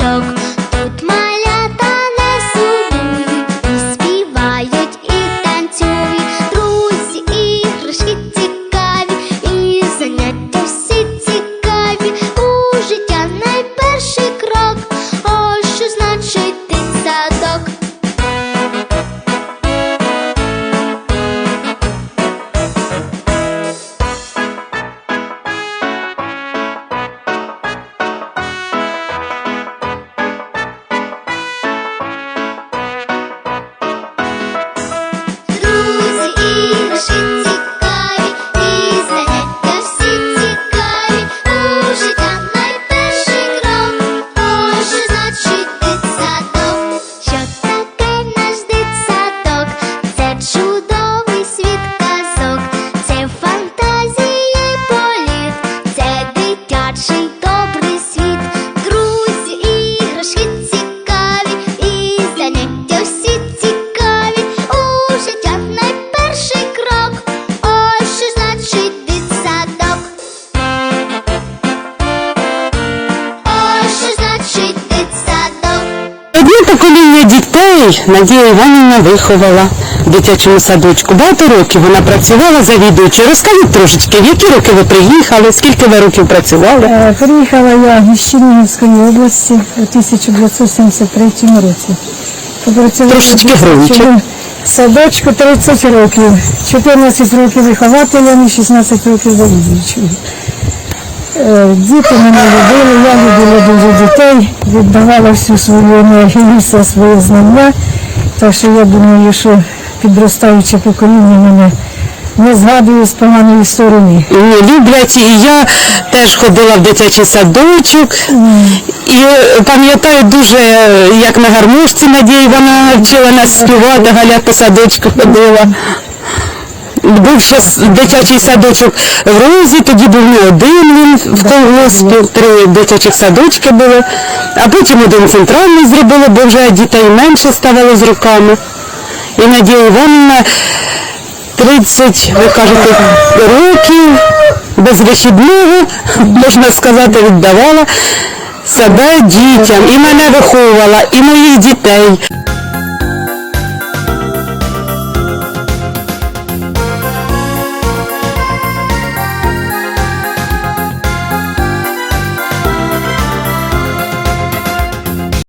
садочок. Дітей Надія Іванівна виховала в дитячому садочку. Багато років вона працювала завідуючою. Розкажіть трошечки, в які роки ви приїхали, скільки ви років працювали? Е, Приїхала я з Чернігівської області у 1973 році. Попрацювала Трошечки в громче. дитячому Садочку 30 років, 14 років вихователем і 16 років завідуючою. Е, Діти мене любили, я любила дуже дітей, віддавала всю свою енергію, все своє знання. Так що я думаю, що підростаюче покоління мене не згадує з поганої сторони. Люблять, і я теж ходила в дитячий садочок. І пам'ятаю дуже, як на гармошці Надія Івана вчила нас співати, Галя по садочку ходила. Був ще дитячий садочок в Розі, тоді був не один він в колгоспі, три дитячих садочки були, а потім один центральний зробили, бо вже дітей менше ставало з руками. І Надія Іванівна 30, ви кажете, років без вихідного, можна сказати, віддавала себе дітям. І мене виховувала, і моїх дітей.